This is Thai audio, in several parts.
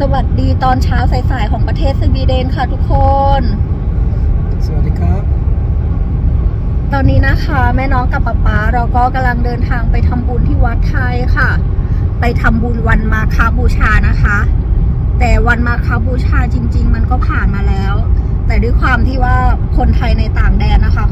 สวัสดีตอนเช้าสายๆของประเทศสวีเดนค่ะทุกคน สวัสดีครับ ตอนนี้นะคะ แม่น้องกับป๊าป๊าเราก็กำลังเดินทางไปทำบุญที่วัดไทยค่ะ ไปทำบุญวันมาคาบูชานะคะ แต่วันมาคาบูชาจริง ๆ มันก็ผ่านมาแล้ว แต่ด้วยความที่ว่าคนไทยในต่างแดนนะคะ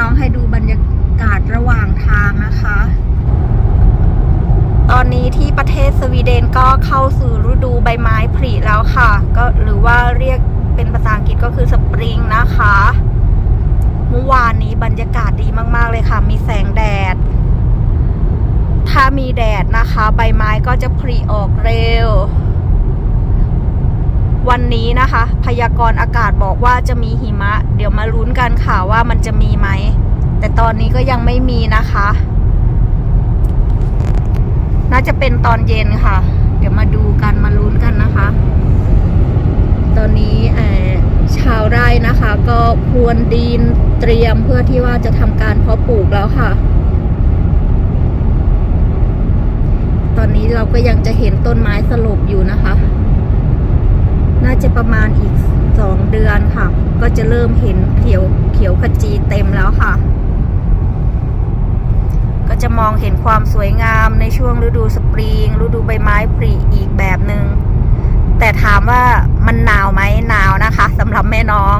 น้องให้ดูบรรยากาศระหว่างทางนะคะ ตอนนี้ที่ประเทศสวีเดนก็เข้าสู่ฤดูใบไม้ผลิแล้วค่ะ ก็หรือว่าเรียกเป็นภาษาอังกฤษก็คือสปริงนะคะ เมื่อวานนี้บรรยากาศดีมาก ๆ เลยค่ะ มีแสงแดด ถ้ามีแดดนะคะ ใบไม้ก็จะผลิออกเร็ว วันนี้นะคะ พยากรณ์อากาศบอกว่าจะมีหิมะ เดี๋ยวมาลุ้นกันค่ะว่ามันจะมีไหม แต่ตอนนี้ก็ยังไม่มีนะคะ น่าจะเป็นตอนเย็นค่ะ เดี๋ยวมาดูกันมาลุ้นกันนะคะ ตอนนี้เอ่ชาวไร่นะคะ ก็พรวนดินเตรียมเพื่อที่ว่าจะทำการเพาะปลูกแล้วค่ะ ตอนนี้เราก็ยังจะเห็นต้นไม้สลบอยู่นะคะ น่าจะประมาณอีกสองเดือนค่ะ ก็จะเริ่มเห็นเขียวเขียวขจีเต็มแล้วค่ะ ก็จะมองเห็นความสวยงามในช่วงฤดูสปริงฤดูใบไม้ผลิอีกแบบหนึง่งแต่ถามว่ามันหนาวไหมหนาวนะคะสำหรับแม่น้อง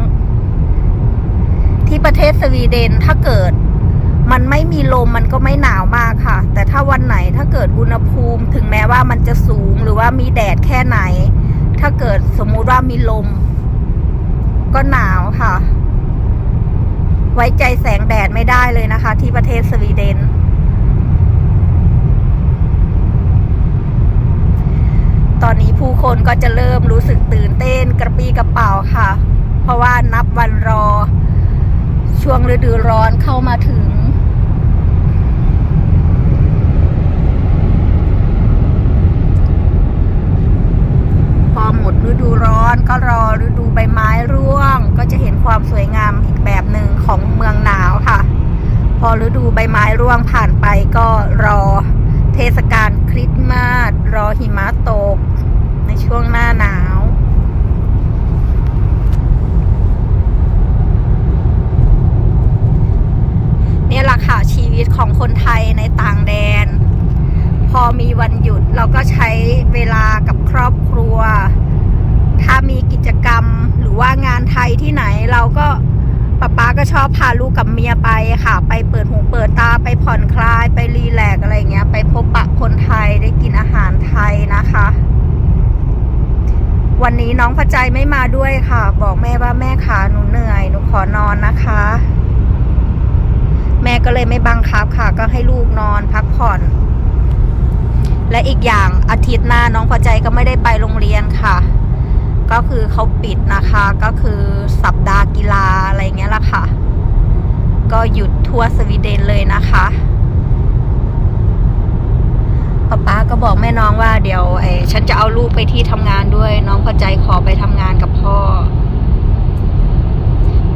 ที่ประเทศสวีเดนถ้าเกิดมันไม่มีลมมันก็ไม่หนาวมากค่ะ แต่ถ้าวันไหนถ้าเกิดอุณหภูมิ ถึงแม้ว่ามันจะสูงหรือว่ามีแดดแค่ไหน ถ้าเกิดสมมุติว่ามีลม ก็หนาวค่ะ ไว้ใจแสงแดดไม่ได้เลยนะคะ ที่ประเทศสวีเดน ตอนนี้ผู้คนก็จะเริ่มรู้สึกตื่นเต้นกระปี้กระเป๋าค่ะ เพราะว่านับวันรอ ช่วงฤดูร้อนเข้ามาถึง พอหมด ฤดูร้อนก็รอฤดูใบไม้ร่วง ก็จะเห็นความสวยงามอีกแบบหนึ่งของเมืองหนาวค่ะ พอฤดูใบไม้ร่วงผ่านไปก็รอเทศกาลคริสต์มาสรอหิมะตก ในช่วงหน้าหนาวนี่แหละค่ะชีวิตของคนไทยในต่างแดน พอมีวันหยุดเราก็ใช้เวลากับครอบครัว ถ้ามีกิจกรรมหรือว่างานไทยที่ไหนเราก็ป๊าป๊าก็ ชอบพาลูกกับเมียไปค่ะ ไปเปิดหูเปิดตาไปผ่อนคลายไปรีแลกอะไรเงี้ย ไปพบปะคนไทยได้กินอาหารไทยนะคะ วันนี้น้องพระใจไม่มาด้วยค่ะ บอกแม่ว่าแม่ขาหนูเหนื่อยหนูขอนอนนะคะ แม่ก็เลยไม่บังคับค่ะ ก็ให้ลูกนอนพักผ่อน และอีกอย่างอาทิตย์หน้าน้องพอใจก็ไม่ได้ไปโรงเรียนค่ะ ก็คือเขาปิดนะคะ ก็คือสัปดาห์กีฬาอะไรเงี้ยละค่ะ ก็หยุดทั่วสวีเดนเลยนะคะป๊าป๊าก็บอกแม่น้องว่าเดี๋ยวไอ้ฉันจะเอาลูกไปที่ทำงานด้วย น้องพอใจขอไปทำงานกับพ่อ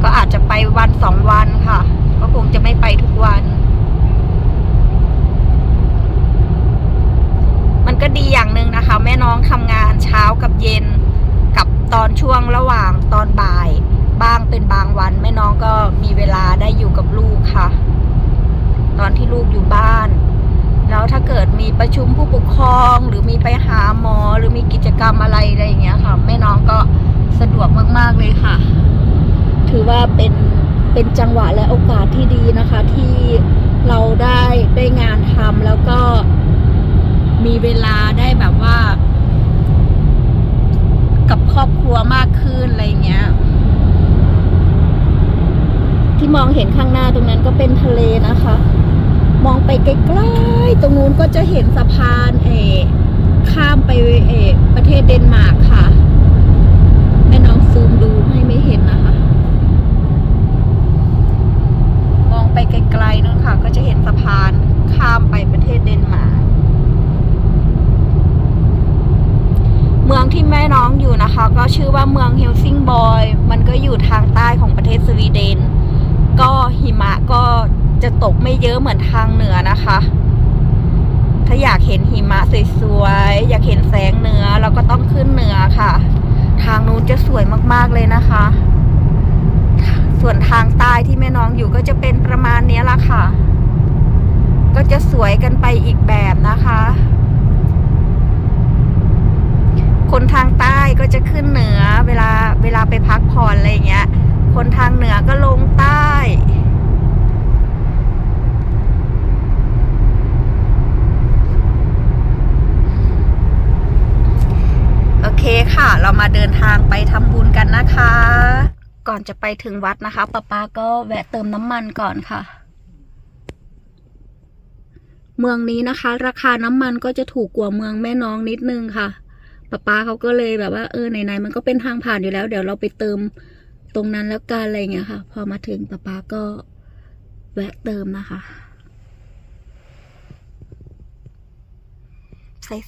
ก็อาจจะไปวันสองวันค่ะ ก็คงจะไม่ไปทุกวัน มันก็ดีอย่างหนึ่งนะคะ แม่น้องทำงานเช้ากับเย็น ตอนช่วงระหว่างตอนบ่าย บ้างเป็นบางวันแม่น้องก็มีเวลาได้อยู่กับลูกค่ะ ตอนที่ลูกอยู่บ้าน แล้วถ้าเกิดมีประชุมผู้ปกครองหรือมีไปหาหมอหรือมีกิจกรรมอะไรอะไรอย่างเงี้ยค่ะแม่น้องก็สะดวกมาก ๆเลยค่ะ ถือว่าเป็นเป็นจังหวะและโอกาสที่ดีนะคะ ที่เราได้ได้งานทำแล้วก็มีเวลาได้แบบว่า กับ ครอบครัวมากขึ้นอะไรเงี้ย ที่มองเห็นข้างหน้าตรงนั้นก็เป็นทะเลนะคะ มองไปไกลๆตรงนู้นก็จะเห็นสะพานเอข้ามไปเออประเทศเดนมาร์กค่ะแม่น้องซูมดูให้ไม่เห็นนะคะ มองไปไกลๆนู่นค่ะ ก็จะเห็นสะพานข้ามไปประเทศเดนมาร์ก เมืองที่แม่น้องอยู่นะคะ ก็ชื่อว่าเมืองเฮ ลซิงบอยมันก็อยู่ทางใต้ของประเทศสวีเดน ก็หิมะก็ จะตกไม่เยอะเหมือนทางเหนือนะคะ ถ้าอยากเห็นหิมะสวยๆ อยากเห็นแสงเหนือเราก็ต้องขึ้นเหนือค่ะ ทางนู้นจะสวยมากๆเลยนะคะ ส่วนทางใต้ที่แม่น้องอยู่ก็จะเป็นประมาณนี้ละค่ะ ก็จะสวยกันไปอีกแบบนะคะ คนทางใต้ก็จะขึ้นเหนือเวลาเวลาไปพักผ่อนอะไรอย่างเงี้ย คนทางเหนือก็ลงใต้ โอเคค่ะ เรามาเดินทางไปทำบุญกันนะคะ ก่อนจะไปถึงวัดนะคะป้าป้าก็แวะเติมน้ำมันก่อนค่ะ เมืองนี้นะคะ ราคาน้ำมันก็จะถูกกว่าเมืองแม่น้องนิดนึงค่ะป้าป้าเขาก็เลยแบบว่าเออไหนๆมันก็เป็นทางผ่านอยู่แล้ว เดี๋ยวเราไปเติมตรงนั้นแล้วกันอะไรเงี้ยค่ะ พอมาถึงป้าป้าก็แวะเติมนะคะ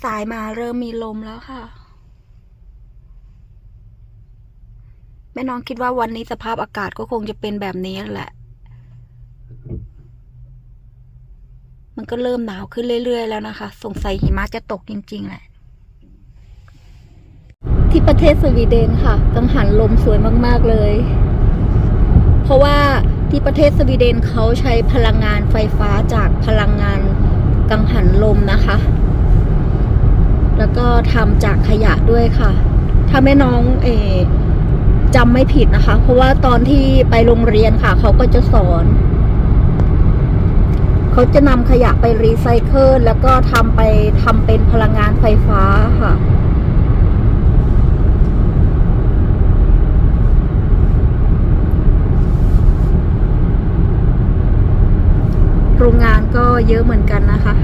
สายๆมาเริ่มมีลมแล้วค่ะ แม่น้องคิดว่าวันนี้สภาพอากาศก็คงจะเป็นแบบนี้แหละ มันก็เริ่มหนาวขึ้นเรื่อย ๆ แล้วนะคะ สงสัยหิมะจะตกจริง ๆ แหละ ที่ประเทศสวีเดนค่ะ กังหันลมสวยมากๆเลย เพราะว่าที่ประเทศสวีเดนเขาใช้พลังงานไฟฟ้าจากพลังงานกังหันลมนะคะ แล้วก็ทำจากขยะด้วยค่ะ ถ้าแม่น้องเออ จำไม่ผิดนะคะ เพราะว่าตอนที่ไปโรงเรียนค่ะ เขาก็จะสอน เขาจะนำขยะไปรีไซเคิลแล้วก็ทำไปทำเป็นพลังงานไฟฟ้าค่ะโรงงานก็เยอะเหมือนกันนะคะ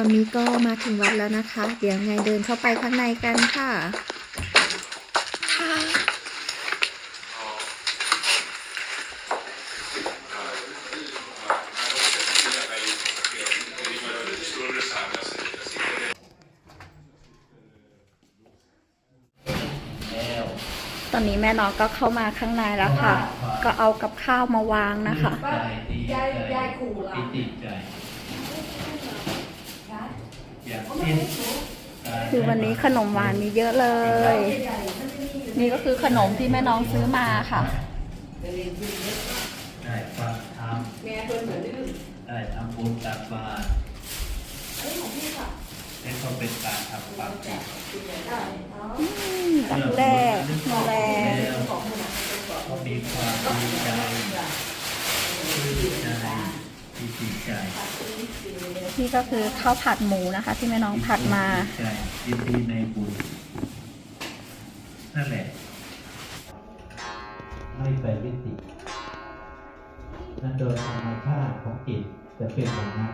อนนี้ก็มาถึงวัดแล้วนะคะ เดี๋ยวไงเดินเข้าไปข้างในกันค่ะค่ะ ตอนนี้แม่น้องก็เข้ามาข้างในแล้วค่ะ ก็เอากับข้าวมาวางนะคะ ยายยายขู่เหรอติดใจ อยากกินคือวันนี้ขนมหวานมีเยอะเลย นี่ก็คือขนมที่แม่น้องซื้อมาค่ะได้ฟังทำได้ทำบุญตักบาตรนี่ก็เป็นการทำความผิดตักแรกมาแรกก็มีความดีใจดีใจดีใจ นี่ก็คือข้าวผัดหมูนะคะ ที่แม่น้องผัดมาดีใจยินดีในบุญนั่นแหละ ไม่ไปยึดติดนั่นโดยธรรมชาติของจิตจะเป็นอย่างนั้น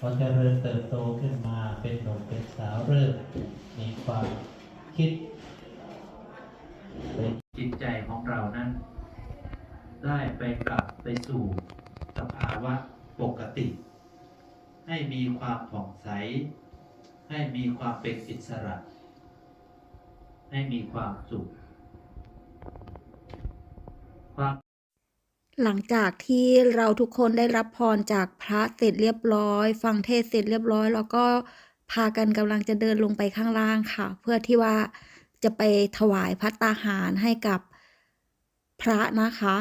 พอเจริญเติบโตขึ้นมาเป็นหนุ่มเป็นสาวเริ่มมีความคิดเป็นจิตใจของเรานั้น ได้ไปกลับไปสู่สภาวะปกติ ให้มีความผ่องใส ให้มีความเป็นอิสระ ให้มีความสุข ความ หลังจากที่เราทุกคนได้รับพรจากพระเสร็จเรียบร้อย ฟังเทศเสร็จเรียบร้อย แล้วก็พากันกำลังจะเดินลงไปข้างล่างค่ะ เพื่อที่ว่าจะไปถวายพัตตาหารให้กับพระนะคะ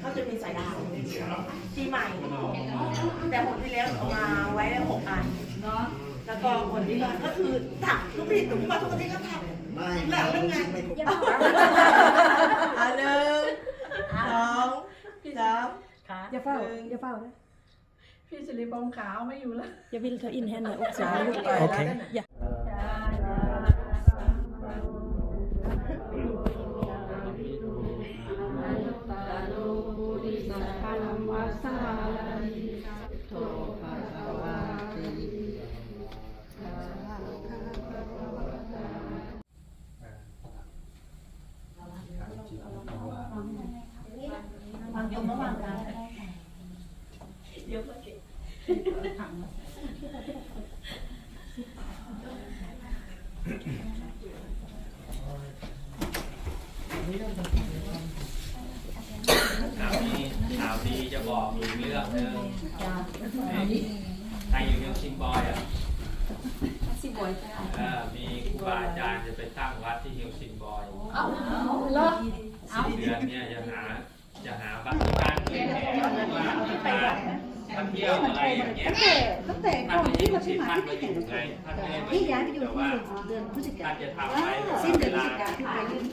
เขาจะมีสายได้ปีใหม่ แต่ผลที่แล้วเอามาไว้ได้หกอันเนาะแล้วก็ผลที่มาก็คือถักทุกปีทุกปีทุกปีก็ทำ ไม่หลังเรื่องงานไม่ครบอันหนึ่งสองสามอย่าเฝ้าอย่าเฝ้านะพี่สิริพงษ์ขาวไม่อยู่แล้ว อย่าวิลเธออินแฮนด์หน่อยอกเสียงลูก ข่าวดีข่าวดีจะบอกอีกเรื่องหนึ่งใครอยู่เมืองซิมบอยอะซิมบอยเออมีครูบาอาจารย์จะไปตั้งวัดที่เฮลซิงบอยเอาเลิกสี่เดือนเนี่ยจะหาจะหาบ้านบ้านเมืองแห่ว่าการ ท่องเที่ยวอะไรอย่างเงี้ยตั้งแต่ท่านไม่ได้อยู่ที่ท่านมาอยู่ไงท่านไม่ได้มาอยู่แต่ว่าเดือนพฤศจิกาท่านจะทำไว้เวลา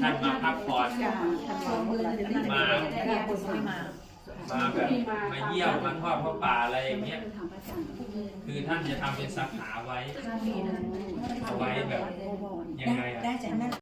ท่านมาพักผ่อนมามาแบบมาเยี่ยมมาทอดพระป่าอะไรอย่างเงี้ย คือท่านจะทำเป็นสาขาไว้เอาไว้แบบยังไงอะ